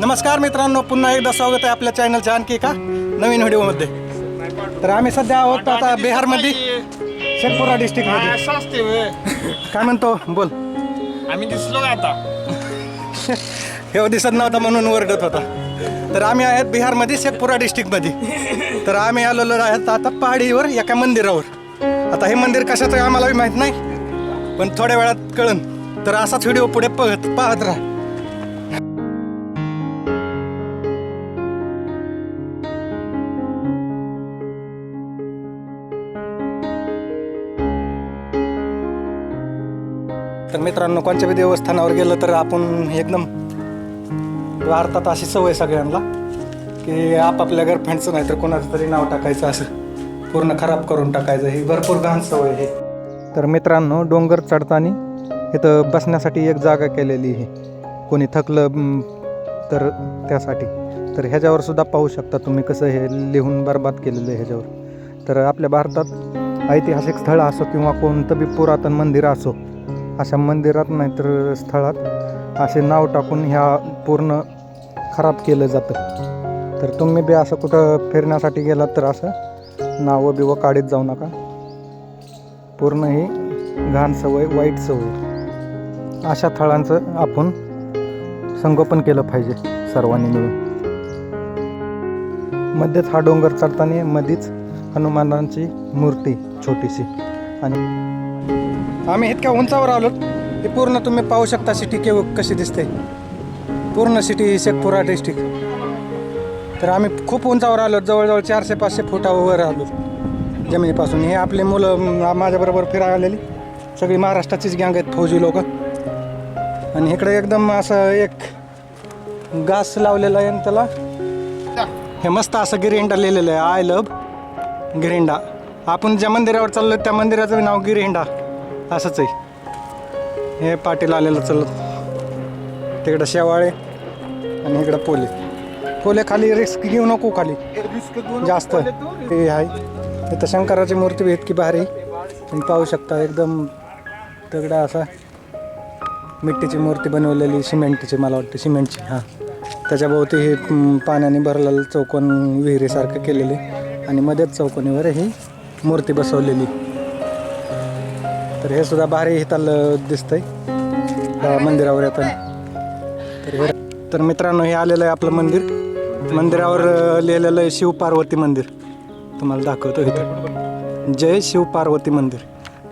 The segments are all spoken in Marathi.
नमस्कार मित्रांनो पुन्हा एकदा स्वागत आहे आपल्या चॅनलच्या आणखी एका नवीन व्हिडिओमध्ये. तर आम्ही सध्या आहोत आता बिहारमध्ये शेखपुरा डिस्ट्रिक्टमध्ये असं असते. काय म्हणतो? बोल. आम्ही दिसलो का आता. हे दिसत नव्हता म्हणून ओरडत होता. तर आम्ही आहेत बिहारमध्ये शेखपुरा डिस्ट्रिक्टमध्ये तर आम्ही आलेलो आहेत आता पहाडीवर एका मंदिरावर. आता हे मंदिर कशाचं आहे आम्हाला माहीत नाही पण थोड्या वेळात कळन. तर असाच व्हिडिओ पुढे पाहत पाहत राहा. तर मित्रांनो कोणत्या बी देवस्थानावर गेलं तर आपण एकदम भारतात अशी सवय सगळ्यांना की आपापल्या गर्लफ्रेंडचं नाही तर कोणाचं तरी नाव टाकायचं असं पूर्ण खराब करून टाकायचं. ही भरपूर घाण सवय आहे. तर मित्रांनो डोंगर चढताना इथं बसण्यासाठी एक जागा केलेली आहे. कोणी थकलं तर त्यासाठी. तर ह्याच्यावर सुद्धा पाहू शकता तुम्ही कसं हे लिहून बरबाद केलेलं आहे ह्याच्यावर. तर आपल्या भारतात ऐतिहासिक स्थळ असो किंवा कोणतं बी पुरातन मंदिर असो अशा मंदिरात नाहीतर स्थळात असे नाव टाकून ह्या पूर्ण खराब केलं जातं. तर तुम्ही बी असं कुठं फिरण्यासाठी गेलात तर असं नावं बिवं काढीत जाऊ नका. पूर्ण ही घाण सवय वाईट सवय. अशा थळांचं आपण संगोपन केलं पाहिजे सर्वांनी मिळून. मध्येच हा डोंगर चढताना मध्येच हनुमानांची मूर्ती छोटीशी आणि आम्ही इतक्या उंचावर आलो हे पूर्ण तुम्ही पाहू शकता सिटी केव कशी दिसते. पूर्ण सिटी शेखपुरा डिस्ट्रिक्ट तर आम्ही खूप उंचावर आलो जवळजवळ चारशे पाचशे फुटावर आलो. जमिनीपासून. हे आपले मुलं माझ्याबरोबर फिरा आलेली. सगळी महाराष्ट्राचीच गँग आहेत फौजी लोक. आणि इकडे एकदम असं एक घास लावलेला आहे आणि त्याला हे मस्त असं गिरिंडा लिहिलेलं आहे आय लव गिरिंडा. आपण ज्या मंदिरावर चाललो त्या मंदिराचं नाव गिरिंडा. असंच आहे. हे पाटील आलेलं चाललं तिकडं शेवाळे आणि इकडं पोले. पोले खाली रिस्क घेऊ नको खाली. जास्त. ते आहे. इथं शंकराची मूर्ती बी इतकी भारी. तुम्ही पाहू शकता एकदम दगडा असा मिट्टीची मूर्ती बनवलेली सिमेंटची मला वाटते सिमेंटची. हां. त्याच्याभोवती हे पाण्याने भरलेलं चौकोन विहिरीसारखं केलेले आणि मध्येच चौकोनीवर ही मूर्ती बसवलेली. तर हे सुद्धा भारी हिताल दिसतंय. त्या मंदिरावर येताना. तर हे तर मित्रांनो हे आलेलं आहे आपलं मंदिर. मंदिरावर लिहिलेलं आहे शिव पार्वती मंदिर. तुम्हाला दाखवतो इथं. जय शिव पार्वती मंदिर.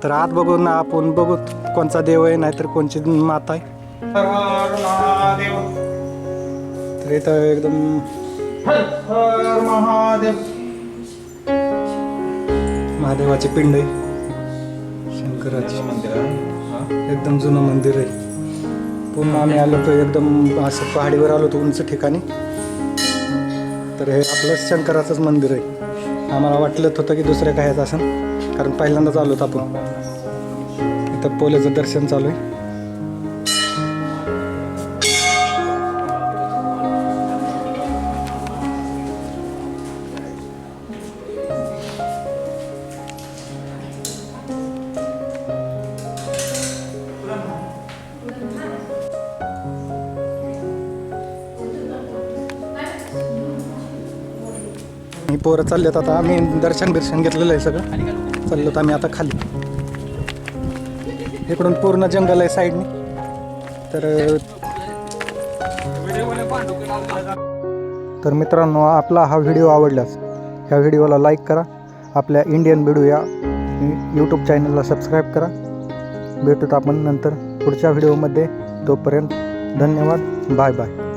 तर आत बघून आपण बघू कोणचा देव आहे नाहीतर कोणची माता आहे. तर इथं एकदम महादेव. महादेवाची पिंड आहे. शंकराची. एकदम जुनं मंदिर आहे. पूर्ण आम्ही आलो तर एकदम असं पहाडीवर आलो तो उंच ठिकाणी. तर हे आपलं शंकराचंच मंदिर आहे. आम्हाला वाटलं होतं की दुसऱ्या काय असं कारण पहिल्यांदाच आलो होतो आपण. इथं पोल्याचं दर्शन चालू आहे. ही पोरं चाललेत आता. आम्ही दर्शन बिर्शन घेतलेलं आहे सगळं. चाललो आम्ही आता खाली. इकडून पूर्ण जंगल आहे साईडने. तर तर मित्रांनो आपला हा व्हिडिओ आवडल्यास ह्या व्हिडिओला लाईक करा. आपल्या इंडियन बिडू या यूट्यूब चॅनलला सबस्क्राईब करा. भेटूत आपण नंतर पुढच्या व्हिडिओमध्ये तोपर्यंत धन्यवाद. Bye bye